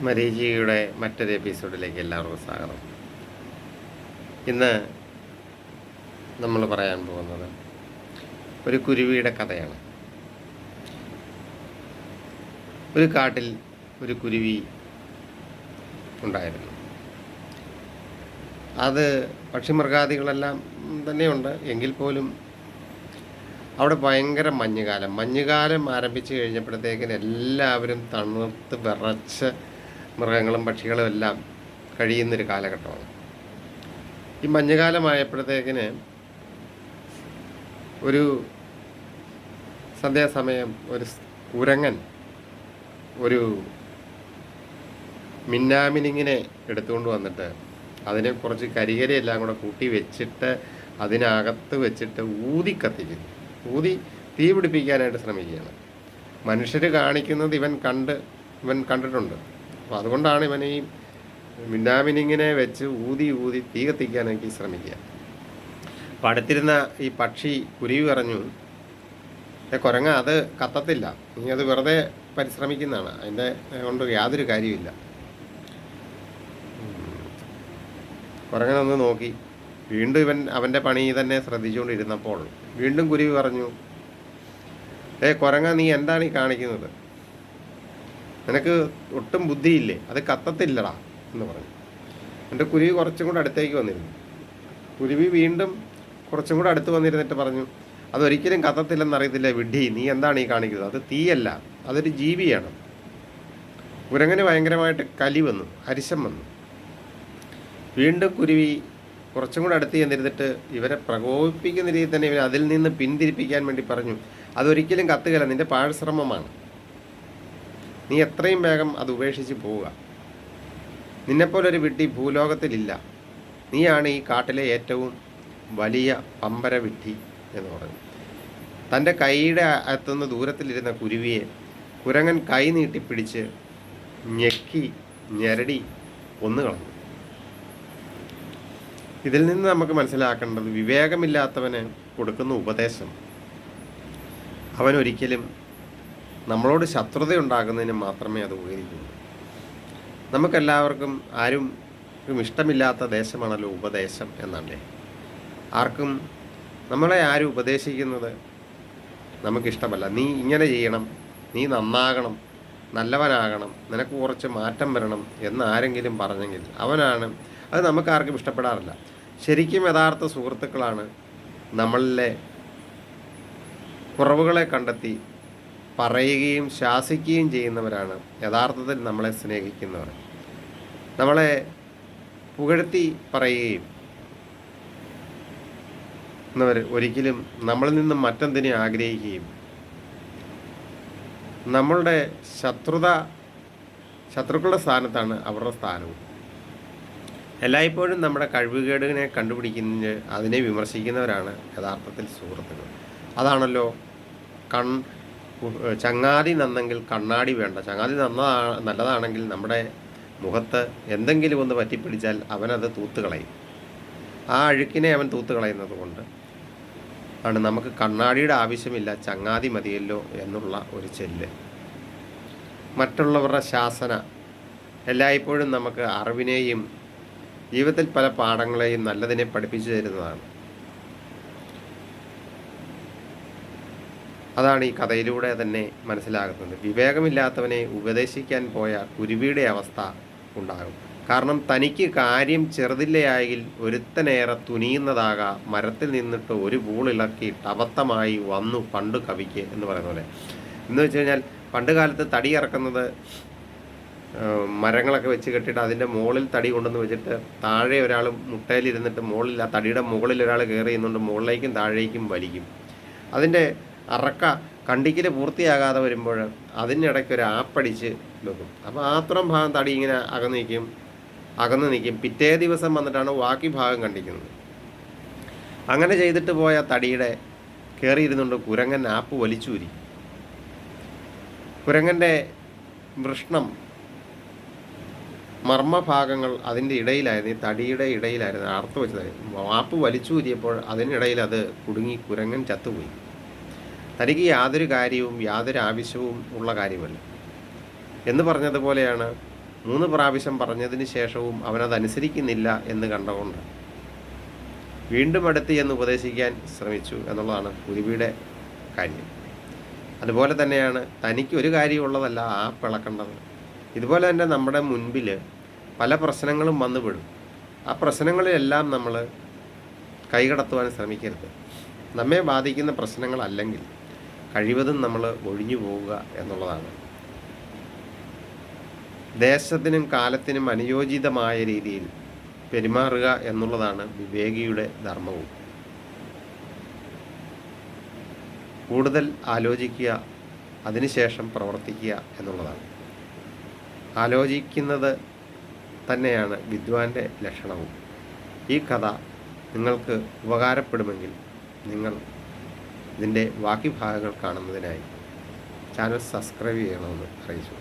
മരീചിയുടെ മറ്റൊരു എപ്പിസോഡിലേക്ക് എല്ലാവർക്കും സ്വാഗതം. ഇന്ന് നമ്മൾ പറയാൻ പോകുന്നത് ഒരു കുരുവിയുടെ കഥയാണ്. ഒരു കാട്ടിൽ ഒരു കുരുവി ഉണ്ടായിരുന്നു. അത് പക്ഷിമൃഗാദികളെല്ലാം തന്നെയുണ്ട്. എങ്കിൽ പോലും അവിടെ ഭയങ്കര മഞ്ഞുകാലം. മഞ്ഞുകാലം ആരംഭിച്ചു കഴിഞ്ഞപ്പോഴത്തേക്കിന് എല്ലാവരും തണുത്ത് വിറച്ച് മൃഗങ്ങളും പക്ഷികളും എല്ലാം കഴിയുന്നൊരു കാലഘട്ടമാണ്. ഈ മഞ്ഞുകാലമായപ്പോഴത്തേക്കിന് ഒരു സന്ധ്യാസമയം ഒരു കുരങ്ങൻ ഒരു മിന്നാമിനിങ്ങിനെ എടുത്തുകൊണ്ട് വന്നിട്ട് അതിനെ കുറച്ച് കരികരയെല്ലാം കൂടെ കൂട്ടി വെച്ചിട്ട് അതിനകത്ത് വെച്ചിട്ട് ഊതി കത്തിക്കുന്നു. ഊതി തീ പിടിപ്പിക്കാനായിട്ട് ശ്രമിക്കുകയാണ്. മനുഷ്യർ കാണിക്കുന്നത് ഇവൻ കണ്ട് ഇവൻ കണ്ടിട്ടുണ്ട്. അപ്പോൾ അതുകൊണ്ടാണ് ഇവൻ ഈ മിന്നാമിനിങ്ങിനെ വെച്ച് ഊതി ഊതി തീ കത്തിക്കാൻ എനിക്ക് ശ്രമിക്കുക. അപ്പം അടുത്തിരുന്ന ഈ പക്ഷി കുരുവി പറഞ്ഞു "ഏ, കുരങ്ങ അത് കത്തത്തില്ല. നീ അത് വെറുതെ പരിശ്രമിക്കുന്നതാണ്. അതിന്റെ കൊണ്ട് യാതൊരു കാര്യമില്ല കുരങ്ങനൊന്ന് നോക്കി. വീണ്ടും ഇവൻ അവന്റെ പണി തന്നെ ശ്രദ്ധിച്ചുകൊണ്ടിരുന്നപ്പോൾ വീണ്ടും കുരുവി പറഞ്ഞു ഏ കുരങ്ങ നീ എന്താണ് ഈ കാണിക്കുന്നത്? നിനക്ക് ഒട്ടും ബുദ്ധിയില്ലേ? അത് കത്തത്തില്ലടാ എന്ന് പറഞ്ഞു. എന്റെ കുരുവി കുറച്ചും കൂടെ അടുത്തേക്ക് വന്നിരുന്നു. കുരുവി വീണ്ടും കുറച്ചും കൂടെ അടുത്ത് വന്നിരുന്നിട്ട് പറഞ്ഞു അതൊരിക്കലും കത്തത്തില്ലെന്ന് അറിയത്തില്ല വിഡ്ഢി. നീ എന്താണ് ഈ കാണിക്കുന്നത്? അത് തീയല്ല. അതൊരു ജീവിയാണ്. കുരങ്ങന് ഭയങ്കരമായിട്ട് കലി വന്നു അരിശം വന്നു. വീണ്ടും കുരുവി കുറച്ചും കൂടെ അടുത്ത് ചെന്നിരുന്നിട്ട് ഇവരെ പ്രകോപിപ്പിക്കുന്ന രീതിയിൽ തന്നെ ഇവർ അതിൽ നിന്ന് പിന്തിരിപ്പിക്കാൻ വേണ്ടി പറഞ്ഞു അതൊരിക്കലും കത്തുകയില്ല. നിന്റെ പാഴ്ശ്രമമാണ്. നീ എത്രയും വേഗം അത് ഉപേക്ഷിച്ച് പോവുക. നിന്നെപ്പോലൊരു വിഡ്ഢി ഭൂലോകത്തിലില്ല. നീയാണ് ഈ കാട്ടിലെ ഏറ്റവും വലിയ പമ്പര വിഡ്ഢി എന്ന് പറഞ്ഞു തന്റെ കൈയുടെ അകത്തുനിന്ന് ദൂരത്തിലിരുന്ന കുരുവിയെ കുരങ്ങൻ കൈ നീട്ടിപ്പിടിച്ച് ഞെക്കി ഞെരടി കൊന്നു കളഞ്ഞു ഇതിൽ നിന്ന് നമുക്ക് മനസ്സിലാക്കേണ്ടത് വിവേകമില്ലാത്തവന് കൊടുക്കുന്ന ഉപദേശം അവൻ ഒരിക്കലും നമ്മളോട് ശത്രുത ഉണ്ടാകുന്നതിന് മാത്രമേ അത് ഉപകരിക്കുള്ളൂ നമുക്കെല്ലാവർക്കും ആരും ഇഷ്ടമില്ലാത്ത ദേശമാണല്ലോ ഉപദേശം എന്നല്ലേ? ആർക്കും നമ്മളെ ആരും ഉപദേശിക്കുന്നത്? നമുക്കിഷ്ടമല്ല. നീ ഇങ്ങനെ ചെയ്യണം നീ നന്നാകണം നല്ലവനാകണം നിനക്ക് കുറച്ച് മാറ്റം വരണം എന്ന് ആരെങ്കിലും പറഞ്ഞെങ്കിൽ അവനാണ് അത് നമുക്കാർക്കും ഇഷ്ടപ്പെടാറില്ല. ശരിക്കും യഥാർത്ഥ സുഹൃത്തുക്കളാണ് നമ്മളിലെ കുറവുകളെ കണ്ടെത്തി പറയുകയും ശാസിക്കുകയും ചെയ്യുന്നവരാണ് യഥാർത്ഥത്തിൽ നമ്മളെ സ്നേഹിക്കുന്നവർ. നമ്മളെ പുകഴ്ത്തി പറയുകയും എന്നവർ ഒരിക്കലും നമ്മളിൽ നിന്നും മറ്റെന്തിനെ ആഗ്രഹിക്കുകയും നമ്മളുടെ ശത്രുത ശത്രുക്കളുടെ സ്ഥാനത്താണ് അവരുടെ സ്ഥാനവും. എല്ലായ്പ്പോഴും നമ്മുടെ കഴിവുകേടുകളെ കണ്ടുപിടിക്കുന്ന അതിനെ വിമർശിക്കുന്നവരാണ് യഥാർത്ഥത്തിൽ സുഹൃത്തുക്കൾ. അതാണല്ലോ കൺ ചങ്ങാതി നന്നെങ്കിൽ കണ്ണാടി വേണ്ട. ചങ്ങാതി നന്നാ നല്ലതാണെങ്കിൽ നമ്മുടെ മുഖത്ത് എന്തെങ്കിലും ഒന്ന് പറ്റിപ്പിടിച്ചാൽ അവനത് തൂത്തുകളയും ആ അഴുക്കിനെ അവൻ തൂത്തുകളയുന്നത് കൊണ്ട് ആണ് നമുക്ക് കണ്ണാടിയുടെ ആവശ്യമില്ല ചങ്ങാതി മതിയല്ലോ എന്നുള്ള ഒരു ചെല്ല്. മറ്റുള്ളവരുടെ ശാസന എല്ലായ്പ്പോഴും നമുക്ക് അറിവിനെയും ജീവിതത്തിൽ പല പാഠങ്ങളെയും നല്ലതിനെ പഠിപ്പിച്ചു തരുന്നതാണ്. അതാണ് ഈ കഥയിലൂടെ തന്നെ മനസ്സിലാകുന്നത്. വിവേകമില്ലാത്തവനെ ഉപദേശിക്കാൻ പോയ കുരുവിയുടെ അവസ്ഥ ഉണ്ടാകും. കാരണം തനിക്ക് കാര്യം ചെറുതില്ലയായി ഒരുത്തനേറെ തുനിയുന്നതാകാ മരത്തിൽ നിന്നിട്ട് ഒരു പൂളിളക്കി ടവത്തമായി വന്നു പണ്ട് കവിക്ക് എന്ന് പറയുന്ന പോലെ. എന്ന് വെച്ച് കഴിഞ്ഞാൽ പണ്ട് കാലത്ത് തടി ഇറക്കുന്നത് മരങ്ങളൊക്കെ വെച്ച് കെട്ടിയിട്ട് അതിന്റെ മുകളിൽ തടി കൊണ്ടുവന്ന് വെച്ചിട്ട് താഴെ ഒരാൾ മുട്ടയിലിരുന്നിട്ട് മുകളിൽ ആ തടിയുടെ മുകളിൽ ഒരാൾ കയറി നിന്നുകൊണ്ട് മുകളിലേക്കും താഴേക്കും വലിക്കും. അതിന്റെ അറക്ക കണ്ടിക്കൽ പൂർത്തിയാകാതെ വരുമ്പോൾ അതിനിടയ്ക്ക് ഒരു ആപ്പടിച്ച് വെക്കും. അപ്പോൾ ആത്രം ഭാഗം തടി ഇങ്ങനെ അകന്ന് നിൽക്കും അകന്ന് നിൽക്കും പിറ്റേ ദിവസം വന്നിട്ടാണ് ബാക്കി ഭാഗം കണ്ടിക്കുന്നത്. അങ്ങനെ ചെയ്തിട്ട് പോയ തടിയുടെ കയറിയിരുന്നുകൊണ്ട് കുരങ്ങൻ ആപ്പ് വലിച്ചൂരി. കുരങ്ങന്റെ വൃഷ്ണം മർമ്മഭാഗങ്ങൾ അതിന്റെ ഇടയിലായിരുന്നു. ഈ തടിയുടെ ഇടയിലായിരുന്നു അർത്ഥം വെച്ചതായിരുന്നു ആപ്പ് വലിച്ചൂരിയപ്പോൾ അതിനിടയിൽ അത് കുടുങ്ങി കുരങ്ങൻ ചത്തുപോയി. തനിക്ക് യാതൊരു കാര്യവും യാതൊരു ആവശ്യവും ഉള്ള കാര്യമല്ല. എന്ന് പറഞ്ഞതുപോലെയാണ് മൂന്ന് പ്രാവശ്യം പറഞ്ഞതിന് ശേഷവും അവനതനുസരിക്കുന്നില്ല എന്ന് കണ്ടുകൊണ്ട് വീണ്ടും അടുത്ത് എന്ന് ഉപദേശിക്കാൻ ശ്രമിച്ചു എന്നുള്ളതാണ് കുരുവിയുടെ കാര്യം. അതുപോലെ തന്നെയാണ് തനിക്ക് ഒരു കാര്യമുള്ളതല്ല ആ പിളക്കേണ്ടത്. ഇതുപോലെ തന്നെ നമ്മുടെ മുൻപിൽ പല പ്രശ്നങ്ങളും വന്നുപെടും. ആ പ്രശ്നങ്ങളിലെല്ലാം നമ്മൾ കൈകടത്തുവാൻ ശ്രമിക്കരുത്. നമ്മെ ബാധിക്കുന്ന പ്രശ്നങ്ങളല്ലെങ്കിൽ കഴിവതും നമ്മൾ ഒഴിഞ്ഞു പോവുക എന്നുള്ളതാണ്. ദേശത്തിനും കാലത്തിനും അനുയോജിതമായ രീതിയിൽ പെരുമാറുക എന്നുള്ളതാണ് വിവേകിയുടെ ധർമ്മവും. കൂടുതൽ ആലോചിക്കുക അതിനുശേഷം പ്രവർത്തിക്കുക എന്നുള്ളതാണ്. ആലോചിക്കുന്നത് തന്നെയാണ് വിദ്വാന്റെ ലക്ഷണവും. ഈ കഥ നിങ്ങൾക്ക് ഉപകാരപ്പെടുമെങ്കിൽ നിങ്ങൾ ഇതിന്റെ ബാക്കി ഭാഗങ്ങൾ കാണുന്നതിനായി ചാനൽ സബ്സ്ക്രൈബ് ചെയ്യണമെന്ന് അറിയിച്ചു.